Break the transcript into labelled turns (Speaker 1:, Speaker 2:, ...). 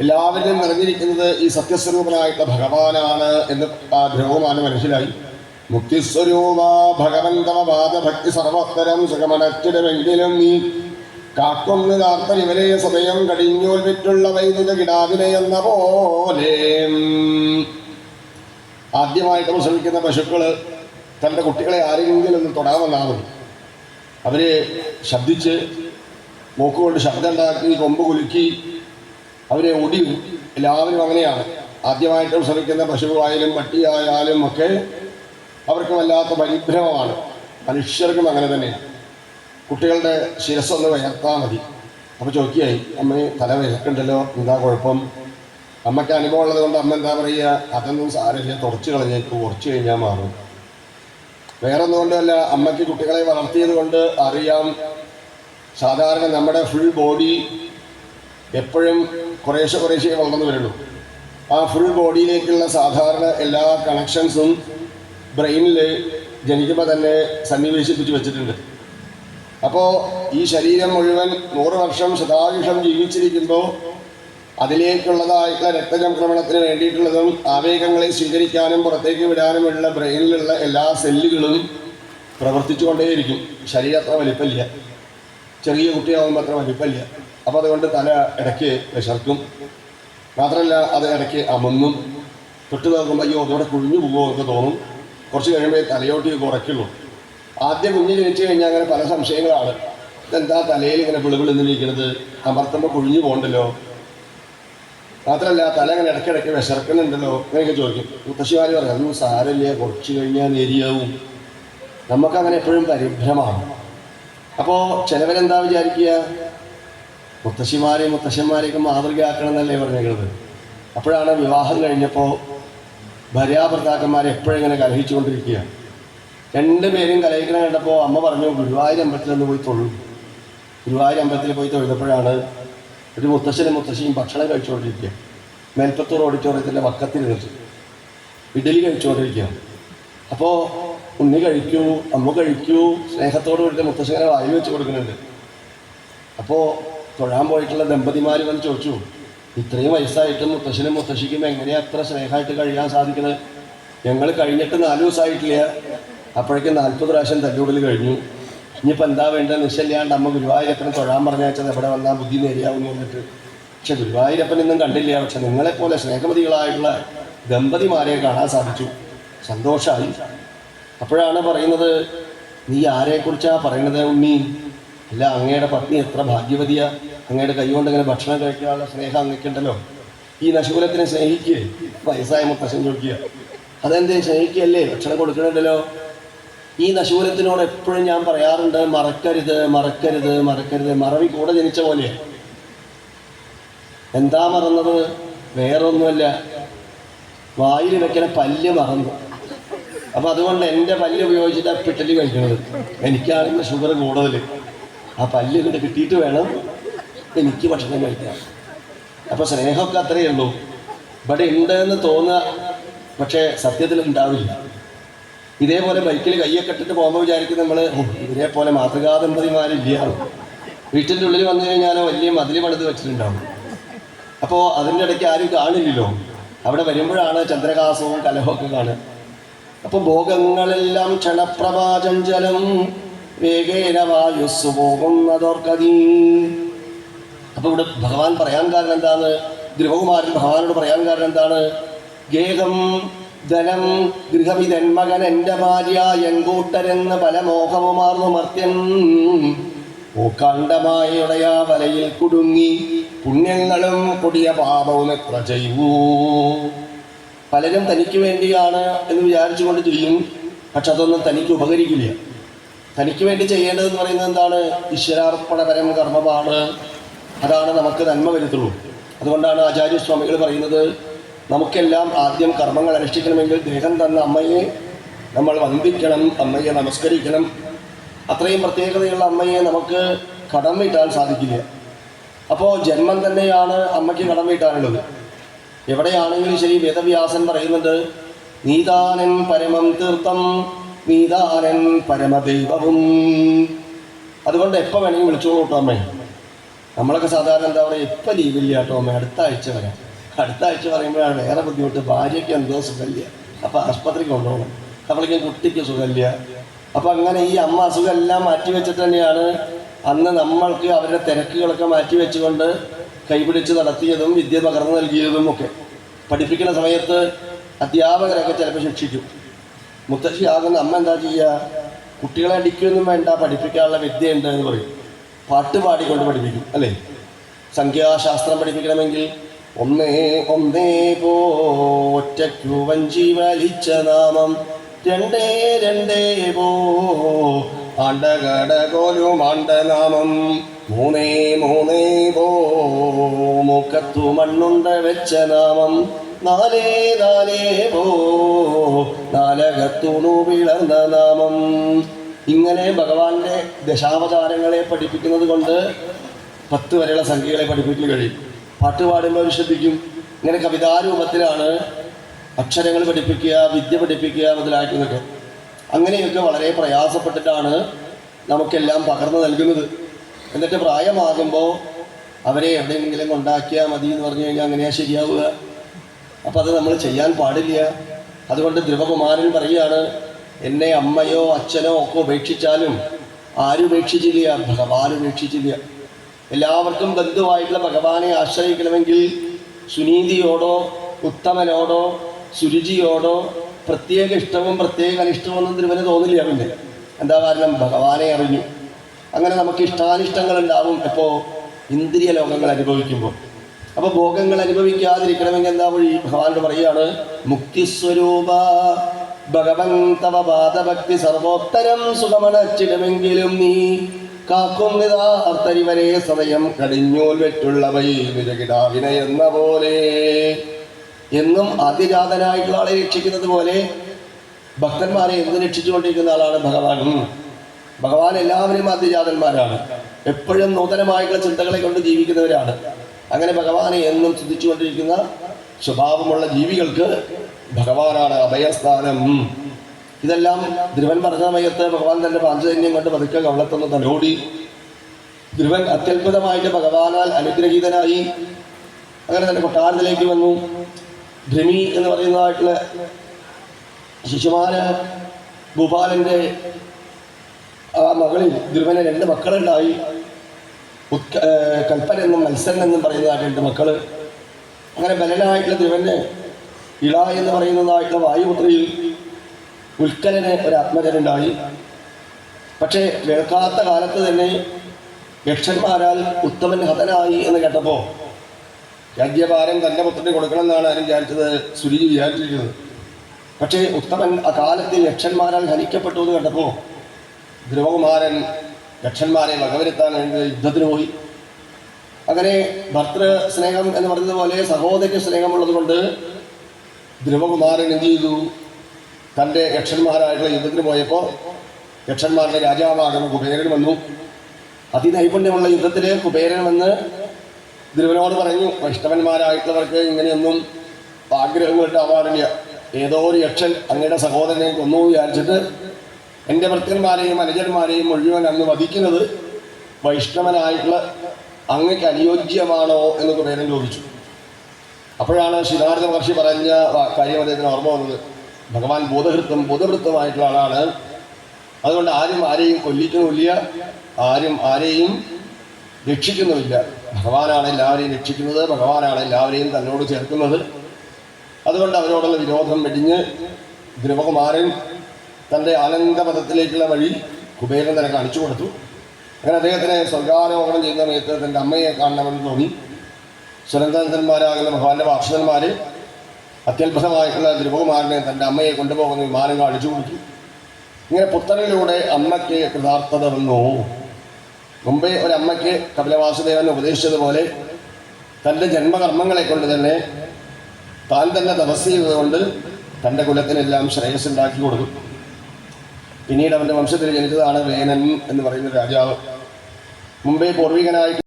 Speaker 1: എല്ലാവരിലും നിറഞ്ഞിരിക്കുന്നത് ഈ സത്യസ്വരൂപനായിട്ടുള്ള ഭഗവാനാണ് എന്ന് ആ ധ്രുവമാണ് മനസ്സിലായി. മുക്തിസ്വരൂപ ഭഗവന്തമവാദ ഭക്തി സർവത്തരം സുഖമനച്ചിടമെങ്കിലും നീ കാക്കൊന്ന് കാർത്തൻ ഇവരെ സദയം കടിഞ്ഞോൽ വിറ്റുള്ള വൈദ്യുത കിടാവിനെ എന്ന പോലെ. ആദ്യമായിട്ട് പ്രസവിക്കുന്ന പശുക്കൾ തന്റെ കുട്ടികളെ ആരെങ്കിലും ഒന്ന് തൊടാമെന്നാണ് മതി. ശബ്ദിച്ച് മൂക്കുകൊണ്ട് ശബ്ദമുണ്ടാക്കി കൊമ്പ് കുലുക്കി അവരെ ഒടിയും എല്ലാവരും അങ്ങനെയാണ്. ആദ്യമായിട്ട് ശ്രമിക്കുന്ന പശുവായാലും മട്ടിയായാലും ഒക്കെ അവർക്ക് വല്ലാത്ത പരിഭ്രമമാണ്. മനുഷ്യർക്കും അങ്ങനെ തന്നെയാണ് കുട്ടികളുടെ ശിരസ്സൊന്ന് വയർത്താൽ മതി. അപ്പോൾ ചോദിക്കുകയായി അമ്മ തല വിലക്കുണ്ടല്ലോ എന്താ കുഴപ്പം? അമ്മയ്ക്ക് അനുഭവം ഉള്ളത് കൊണ്ട് അമ്മ എന്താ പറയുക അതൊന്നും സാരമില്ല തുടച്ചു കളഞ്ഞേക്ക് കുറച്ച് കഴിഞ്ഞാൽ മാറും. വേറെ ഒന്നുകൊണ്ടല്ല അമ്മയ്ക്ക് കുട്ടികളെ വളർത്തിയത് കൊണ്ട് അറിയാം. സാധാരണ നമ്മുടെ ഫുൾ ബോഡി എപ്പോഴും കുറേശ്ശെ കുറേശ്ശെ വളർന്നു വരുള്ളൂ ആ ഫുൾ ബോഡിയിലേക്കുള്ള സാധാരണ എല്ലാ കണക്ഷൻസും ബ്രെയിനിൽ ജനിക്കുമ്പോൾ തന്നെ സന്നിവേശിപ്പിച്ച് വെച്ചിട്ടുണ്ട്. അപ്പോൾ ഈ ശരീരം മുഴുവൻ നൂറ് വർഷം ശതായുഷം ജീവിച്ചിരിക്കുമ്പോൾ അതിലേക്കുള്ളതായിട്ടുള്ള രക്തചംക്രമണത്തിന് വേണ്ടിയിട്ടുള്ളതും ആവേഗങ്ങളെ സ്വീകരിക്കാനും പുറത്തേക്ക് വിടാനുമുള്ള ബ്രെയിനിലുള്ള എല്ലാ സെല്ലുകളും പ്രവർത്തിച്ചുകൊണ്ടേയിരിക്കും. ശരീരം അത്ര വലിപ്പമില്ല. ചെറിയ കുട്ടിയാവുമ്പോൾ അത്ര വലിപ്പമില്ല അപ്പോൾ അതുകൊണ്ട് തല ഇടയ്ക്ക് വിശർക്കും. മാത്രമല്ല അത് ഇടയ്ക്ക് അമങ്ങും തൊട്ട് നോക്കുമ്പോൾ അയ്യോ അതോടെ കുഴിഞ്ഞു പോകുമോ എന്ന് തോന്നും. കുറച്ച് കഴിയുമ്പോൾ തലയോട്ടി കുറയ്ക്കുള്ളൂ. ആദ്യം കുഞ്ഞ് ജനിച്ചു കഴിഞ്ഞാൽ അങ്ങനെ പല സംശയങ്ങളാണ്. ഇതെന്താ തലയിൽ ഇങ്ങനെ പിളുപിളുന്നിരിക്കുന്നത് അമർത്തുമ്പോൾ കുഴിഞ്ഞു പോകണ്ടല്ലോ. മാത്രമല്ല തല അങ്ങനെ ഇടയ്ക്കിടയ്ക്ക് വിശർക്കുന്നുണ്ടല്ലോ. അങ്ങനെയൊക്കെ ചോദിക്കും. മുത്തശ്ശിമാര് പറയും അതൊന്നും സാരമില്ല കുറച്ച് കഴിഞ്ഞാൽ നേരിയാവും. നമുക്കങ്ങനെ എപ്പോഴും പരിഭ്രമമാണ്. അപ്പോൾ ചിലവരെന്താ വിചാരിക്കുക? മുത്തശ്ശിമാരെയും മുത്തശ്ശന്മാരെയൊക്കെ മാതൃകയാക്കണം എന്നല്ലേ പറഞ്ഞേക്കുന്നത് അപ്പോഴാണ് വിവാഹം കഴിഞ്ഞപ്പോൾ ഭാര്യാഭർത്താക്കന്മാരെ എപ്പോഴും ഇങ്ങനെ കലഹിച്ചുകൊണ്ടിരിക്കുക. രണ്ടുപേരും കലഹിക്കണം കണ്ടപ്പോൾ അമ്മ പറഞ്ഞു ഗുരുവായൂർ അമ്പലത്തിൽ നിന്ന് പോയി തൊഴു. ഗുരുവായൂർ അമ്പലത്തിൽ പോയി തൊഴുതപ്പോഴാണ് ഒരു മുത്തശ്ശനും മുത്തശ്ശിയും ഭക്ഷണം കഴിച്ചുകൊണ്ടിരിക്കുക. മേൽപ്പത്തൂർ ഓഡിറ്റോറിയത്തിന്റെ വക്കത്തിരുന്നിട്ട് ഇഡലി കഴിച്ചുകൊണ്ടിരിക്കുക. അപ്പോൾ ഉണ്ണി കഴിക്കൂ അമ്മ കഴിക്കൂ സ്നേഹത്തോട് കൂടി മുത്തശ്ശനെ വായി വെച്ച് കൊടുക്കുന്നുണ്ട്. അപ്പോൾ തൊഴാൻ പോയിട്ടുള്ള ദമ്പതിമാർ വന്ന് ചോദിച്ചു ഇത്രയും വയസ്സായിട്ടും മുത്തശ്ശനും മുത്തശ്ശിക്കും എങ്ങനെയാണ് അത്ര സ്നേഹമായിട്ട് കഴിയാൻ സാധിക്കുന്നത് ഞങ്ങൾ കഴിഞ്ഞിട്ട് നാല് ദിവസമായിട്ടില്ല. അപ്പോഴേക്കും നാൽപ്പത് പ്രാവശ്യം തല്ലുകൂടൽ കഴിഞ്ഞു. ഇനിയിപ്പോൾ എന്താ വേണ്ടത്? നിശ്ചയില്ലാണ്ട് അമ്മ ഗുരുവായൂരപ്പനെ തൊഴാൻ പറഞ്ഞാച്ചത് എവിടെ വന്നാൽ ബുദ്ധി നേരിയാവുന്നു എന്നിട്ട്. പക്ഷെ ഗുരുവായൂരപ്പൻ ഇന്നും കണ്ടില്ല. പക്ഷെ നിങ്ങളെപ്പോലെ സ്നേഹമതികളായിട്ടുള്ള ദമ്പതിമാരെ കാണാൻ സാധിച്ചു. സന്തോഷമായി അപ്പോഴാണ് പറയുന്നത് നീ ആരെക്കുറിച്ചാണ് പറയണത് ഉണ്ണി? അല്ല അങ്ങയുടെ പത്നി എത്ര ഭാഗ്യവതിയാ? അങ്ങയുടെ കൈകൊണ്ട് ഇങ്ങനെ ഭക്ഷണം കഴിക്കാനുള്ള സ്നേഹം അങ്ങക്കുണ്ടല്ലോ. ഈ നശൂലത്തിനെ സ്നേഹിക്കുക വയസ്സായ മുത്തശ്ശൻ ചോദിക്കുക. അതെന്തേ സ്നേഹിക്കുകയല്ലേ ഭക്ഷണം കൊടുക്കണുണ്ടല്ലോ. ഈ നശൂലത്തിനോട് എപ്പോഴും ഞാൻ പറയാറുണ്ട് മറക്കരുത് മറക്കരുത് മറക്കരുത്. മറവി കൂടെ ജനിച്ച പോലെ. എന്താ മറന്നത്? വേറൊന്നുമല്ല. വായിൽ വെക്കണ പല്ല് മറന്നു. അപ്പം അതുകൊണ്ട് എന്റെ പല്ല് ഉപയോഗിച്ചിട്ട് പിട്ടലി കഴിക്കുന്നത് എനിക്കാണെങ്കിൽ ഷുഗർ കൂടുതൽ ആ പല്ല് ഇങ്ങോട്ട് കിട്ടിയിട്ട് വേണം എനിക്ക് ഭക്ഷണം കഴിക്കാൻ. അപ്പോൾ സ്നേഹമൊക്കെ അത്രയേ ഉള്ളൂ. ഇവിടെ ഉണ്ട് എന്ന് തോന്നുക പക്ഷേ സത്യത്തിൽ ഉണ്ടാവില്ല. ഇതേപോലെ ബൈക്കിൽ കയ്യൊക്കെ ഇട്ടിട്ട് പോകുമ്പോൾ വിചാരിക്കും നമ്മൾ ഇതേപോലെ മാതൃകാ ദമ്പതിമാരില്ല വീട്ടിന്റെ ഉള്ളിൽ വന്നു കഴിഞ്ഞാൽ വലിയ മതിൽ പണിത് വെച്ചിട്ടുണ്ടാവും. അപ്പോൾ അതിന്റെ ഇടയ്ക്ക് ആരും കാണില്ലല്ലോ. അവിടെ വരുമ്പോഴാണ് ചന്ദ്രകാസവും കലഹമൊക്കെ കാണുക. അപ്പോൾ ഭോഗങ്ങളെല്ലാം ജലം വേഗേന വായുസ് പോകുന്നതോർക്കതീ. അപ്പൊ ഇവിടെ ഭഗവാൻ പറയാൻ കാരണം എന്താണ്? ധ്രുവകുമാരൻ ഭഗവാനോട് പറയാൻ കാരണം എന്താണ്? ഗേഹം ധനം ഗൃഹവിതന്മകൻ മകൻ എന്റെ ഭാര്യ എൻകൂട്ടരെന്ന് പല മോഹവുമാർന്നു മർത്യൻ. ഓക്കാണ്ഡമായുടയ വലയിൽ കുടുങ്ങി പുണ്യങ്ങളും കൊടിയ പാപവും എത്ര ചെയ്യൂ പലരും തനിക്ക് വേണ്ടിയാണ് എന്ന് വിചാരിച്ചുകൊണ്ട് ചെയ്യും. പക്ഷെ അതൊന്നും തനിക്ക് ഉപകരിക്കില്ല. തനിക്ക് വേണ്ടി ചെയ്യേണ്ടതെന്ന് പറയുന്നത് എന്താണ്? ഈശ്വരാർപ്പണപരം കർമ്മമാണ്. അതാണ് നമുക്ക് നന്മ വരുത്തുള്ളൂ. അതുകൊണ്ടാണ് ആചാര്യസ്വാമികൾ പറയുന്നത് നമുക്കെല്ലാം ആദ്യം കർമ്മങ്ങൾ അനുഷ്ഠിക്കണമെങ്കിൽ ദേഹം തന്ന അമ്മയെ നമ്മൾ വന്ദിക്കണം അമ്മയെ നമസ്കരിക്കണം. അത്രയും പ്രത്യേകതയുള്ള അമ്മയെ നമുക്ക് കടം വീട്ടാൻ സാധിക്കില്ല. അപ്പോൾ ജന്മം തന്നെയാണ് അമ്മയ്ക്ക് കടം വീട്ടാനുള്ളത്. എവിടെയാണെങ്കിലും ശരി വേദവ്യാസൻ പറയുന്നത് നീതാനൻ പരമം തീർത്ഥം നീതാനൻ പരമദൈവവും. അതുകൊണ്ട് എപ്പോൾ വേണമെങ്കിൽ വിളിച്ചോളൂ കേട്ടോ അമ്മേ.
Speaker 2: നമ്മളൊക്കെ സാധാരണ എന്താ പറയുക ഇപ്പം ലീവില്ല കേട്ടോ അമ്മ അടുത്ത ആഴ്ച വരാം. അടുത്ത ആഴ്ച പറയുമ്പോഴാണ് വേറെ ബുദ്ധിമുട്ട് ഭാര്യയ്ക്ക് എന്തോ സുഖമില്ല അപ്പോൾ ആശുപത്രിക്ക് കൊണ്ടുപോകണം. നമ്മളിങ്ങനെ കുട്ടിക്ക് സുഖമില്ല. അപ്പോൾ അങ്ങനെ ഈ അമ്മ അസുഖമെല്ലാം മാറ്റി വെച്ചിട്ട് തന്നെയാണ് അന്ന് നമ്മൾക്ക് അവരുടെ തിരക്കുകളൊക്കെ മാറ്റി വെച്ചുകൊണ്ട് കൈപിടിച്ച് നടത്തിയതും വിദ്യ പകർന്നു നൽകിയതും ഒക്കെ. പഠിപ്പിക്കുന്ന സമയത്ത് അധ്യാപകരൊക്കെ ചിലപ്പോൾ ശിക്ഷിക്കും. മുത്തശ്ശിയാകുന്ന അമ്മ എന്താ ചെയ്യുക കുട്ടികളെ അടിക്കൊന്നും വേണ്ട പഠിപ്പിക്കാനുള്ള വിദ്യ ഉണ്ട് എന്ന് പറയും. പാട്ട് പാടിക്കൊണ്ട് പഠിപ്പിക്കും അല്ലേ? സംഖ്യാശാസ്ത്രം പഠിപ്പിക്കണമെങ്കിൽ ഒന്നേ ഒന്നേ പോറ്റയ്ക്കു വഞ്ചി വലിച്ച നാമം രണ്ടേ രണ്ടേ പോ ആണ്ടകട കോലും ആണ്ടനാമം മൂന്നേ മൂന്നേ പോ. മുക്കത്തു മണ്ണുണ്ട വെച്ച നാമം നാലേ നാലേ പോ. നാലകത്തുണു പിളർന്ന നാമം. ഇങ്ങനെ ഭഗവാന്റെ ദശാവതാരങ്ങളെ പഠിപ്പിക്കുന്നത് കൊണ്ട് പത്ത് വരെയുള്ള സംഖ്യകളെ പഠിപ്പിക്കാൻ കഴിയും. പാട്ട് പാടുമ്പോൾ ശ്രദ്ധിക്കും. ഇങ്ങനെ കവിതാരൂപത്തിലാണ് അക്ഷരങ്ങൾ പഠിപ്പിക്കുക വിദ്യ പഠിപ്പിക്കുക മുതലാക്കുന്നതൊക്കെ അങ്ങനെയൊക്കെ വളരെ പ്രയാസപ്പെട്ടിട്ടാണ് നമുക്കെല്ലാം പകർന്നു നൽകുന്നത്. എന്നിട്ട് പ്രായമാകുമ്പോൾ അവരെ എവിടെയെങ്കിലും കൊണ്ടാക്കിയാൽ മതി എന്ന് പറഞ്ഞു കഴിഞ്ഞാൽ അങ്ങനെയാ ശരിയാവുക. അപ്പം അത് നമ്മൾ ചെയ്യാൻ പാടില്ല. അതുകൊണ്ട് ധ്രുവകുമാരൻ പറയുകയാണ് എന്നെ അമ്മയോ അച്ഛനോ ഒക്കെ ഉപേക്ഷിച്ചാലും ആരും ഉപേക്ഷിച്ചില്ല ഭഗവാൻ ഉപേക്ഷിച്ചില്ല. എല്ലാവർക്കും ബന്ധുവായിട്ടുള്ള ഭഗവാനെ ആശ്രയിക്കണമെങ്കിൽ സുനീതിയോടോ ഉത്തമനോടോ സുരുചിയോടോ പ്രത്യേക ഇഷ്ടവും പ്രത്യേക അനിഷ്ടവും ഒന്നും തിരുവന് തോന്നില്ല പിന്നെ. എന്താ കാരണം? ഭഗവാനെ അറിഞ്ഞു. അങ്ങനെ നമുക്ക് ഇഷ്ടാനിഷ്ടങ്ങൾ ഉണ്ടാവും ഇപ്പോൾ ഇന്ദ്രിയ ലോകങ്ങൾ അനുഭവിക്കുമ്പോൾ. അപ്പോൾ ഭോഗങ്ങൾ അനുഭവിക്കാതിരിക്കണമെങ്കിൽ എന്താ വഴി? ഭഗവാനോട് പറയുകയാണ് മുക്തിസ്വരൂപ ഭഗവൻ തവ പാദഭക്തി സർവോത്തരം സുഖമണച്ചിടുമെങ്കിലും നീ കാക്കുന്നതാർത്തരിവരെ സദയം കടിഞ്ഞൂൽ വെറ്റുള്ളവൈ വിരകിടാവിന എന്ന പോലെ. എന്നും അതിരാതനായിട്ടുള്ള ആളെ രക്ഷിക്കുന്നത് പോലെ ഭക്തന്മാരെ എന്ത് രക്ഷിച്ചുകൊണ്ടിരിക്കുന്ന ആളാണ് ഭഗവാൻ. ഭഗവാൻ എല്ലാവരും ആദ്യജാതന്മാരാണ്. എപ്പോഴും നൂതനമായിട്ടുള്ള ചിന്തകളെ കൊണ്ട് ജീവിക്കുന്നവരാണ്. അങ്ങനെ ഭഗവാനെ എന്നും ചിന്തിച്ചുകൊണ്ടിരിക്കുന്ന സ്വഭാവമുള്ള ജീവികൾക്ക് ഭഗവാനാണ് അഭയസ്ഥാനം. ഇതെല്ലാം ധ്രുവൻ പറഞ്ഞ സമയത്ത് ഭഗവാൻ തന്റെ പാഞ്ചജന്യം കൊണ്ട് പതുക്കെ കവളത്തുന്ന തലോടി ധ്രുവൻ അത്യത്ഭുതമായിട്ട് ഭഗവാനാൽ അനുഗ്രഹീതനായി അങ്ങനെ തന്നെ കൊട്ടാരത്തിലേക്ക് വന്നു. ഭ്രമി എന്ന് പറയുന്നതായിട്ടുള്ള ശിശുമാന് ഭൂപാലന്റെ ആ മകളിൽ ധ്രുവന് രണ്ട് മക്കളുണ്ടായി. കൽപ്പന എന്നും മത്സരൻ എന്നും പറയുന്നതായിട്ട് രണ്ട് മക്കൾ. അങ്ങനെ ബലനായിട്ടുള്ള ധ്രുവന് ഇള എന്ന് പറയുന്നതായിട്ടുള്ള വായുപുത്രിയിൽ ഉൽക്കലന് ഒരു ആത്മജനുണ്ടായി പക്ഷേ വേൾക്കാത്ത കാലത്ത് തന്നെ യക്ഷന്മാരാൽ ഉത്തമൻ ഹതനായി എന്ന് കേട്ടപ്പോൾ രാജ്യഭാരം തന്റെ പുത്രന് കൊടുക്കണമെന്നാണ് ആരും വിചാരിച്ചത് സുരുചി വിചാരിച്ചിരിക്കുന്നത്. പക്ഷേ ഉത്തമൻ ആ കാലത്ത് യക്ഷന്മാരാൽ ഹനിക്കപ്പെട്ടു എന്ന് കണ്ടപ്പോൾ ധ്രുവകുമാരൻ യക്ഷന്മാരെ വകവരുത്താൻ വേണ്ടി യുദ്ധത്തിന് പോയി. അങ്ങനെ ഭർത്തൃ സ്നേഹം എന്ന് പറഞ്ഞതുപോലെ പോലെ സഹോദര സ്നേഹമുള്ളത് കൊണ്ട് ധ്രുവകുമാരൻ എന്ത് ചെയ്തു? തന്റെ യക്ഷന്മാരായിട്ടുള്ള യുദ്ധത്തിന് പോയപ്പോൾ യക്ഷന്മാരുടെ രാജാവാകുന്ന കുബേരൻ വന്നു. അതിനൈപുണ്യമുള്ള യുദ്ധത്തിൽ കുബേരൻ വന്ന് ധ്രുവനോട് പറഞ്ഞു വൈഷ്ണവന്മാരായിട്ടുള്ളവർക്ക് ഇങ്ങനെയൊന്നും ആഗ്രഹം ഉണ്ടാവാറില്ല ഏതോ ഒരു യക്ഷൻ അങ്ങയുടെ സഹോദരനെ കൊന്നു വിചാരിച്ചിട്ട് എന്റെ ഭക്തന്മാരെയും അനുജന്മാരെയും മുഴുവൻ അന്ന് വധിക്കുന്നത് വൈഷ്ണവനായിട്ടുള്ള അങ്ങക്ക് അനുയോജ്യമാണോ എന്നൊക്കെ പേരും ചോദിച്ചു. അപ്പോഴാണ് ശ്രീനാരദ മഹർഷി പറഞ്ഞ കാര്യം അദ്ദേഹത്തിന് ഓർമ്മ വന്നത്. ഭഗവാൻ ബോധഹൃത്തം ബോധവൃത്തമായിട്ടുള്ള ആളാണ്. അതുകൊണ്ട് ആരും ആരെയും കൊല്ലിക്കുന്നുമില്ല ആരും ആരെയും രക്ഷിക്കുന്നുമില്ല. ഭഗവാനാണ് എല്ലാവരെയും രക്ഷിക്കുന്നത് ഭഗവാനാണ് എല്ലാവരെയും തന്നോട് ചേർക്കുന്നത്. അതുകൊണ്ട് അവരോടുള്ള വിരോധം വെടിഞ്ഞ് ധ്രുവകുമാരൻ തന്റെ ആനന്ദപഥത്തിലേക്കുള്ള വഴി കുബേരൻ തന്നെ കാണിച്ചു കൊടുത്തു. അങ്ങനെ അദ്ദേഹത്തിന് സ്വർഗാരോഹണം ചെയ്യുന്ന സമയത്ത് തന്റെ അമ്മയെ കാണണമെന്ന് തോന്നി. സുരന്തന്മാരാകുന്ന ഭഗവാന്റെ വാക്ഷതന്മാർ അത്യത്ഭുതമായിട്ടുള്ള ധ്രുവകുമാരനെ തന്റെ അമ്മയെ കൊണ്ടുപോകുന്ന വിമാനം കാണിച്ചു കൊടുത്തു. ഇങ്ങനെ പുത്രനിലൂടെ അമ്മയ്ക്ക് കൃതാർത്ഥത വന്നു. മുമ്പേ ഒരമ്മയ്ക്ക് കപിലവാസുദേവൻ ഉപദേശിച്ചതുപോലെ തന്റെ ജന്മകർമ്മങ്ങളെ കൊണ്ട് തന്നെ താൻ തന്നെ തപസ് ചെയ്തതുകൊണ്ട് തന്റെ കുലത്തിനെല്ലാം ശ്രേയസ് ഉണ്ടാക്കി കൊടുത്തു. പിന്നീട് അവന്റെ വംശത്തിൽ ജനിച്ചതാണ് വേനൻ എന്ന് പറയുന്ന രാജാവ്. മുമ്പേ പൂർവികനായിട്ട്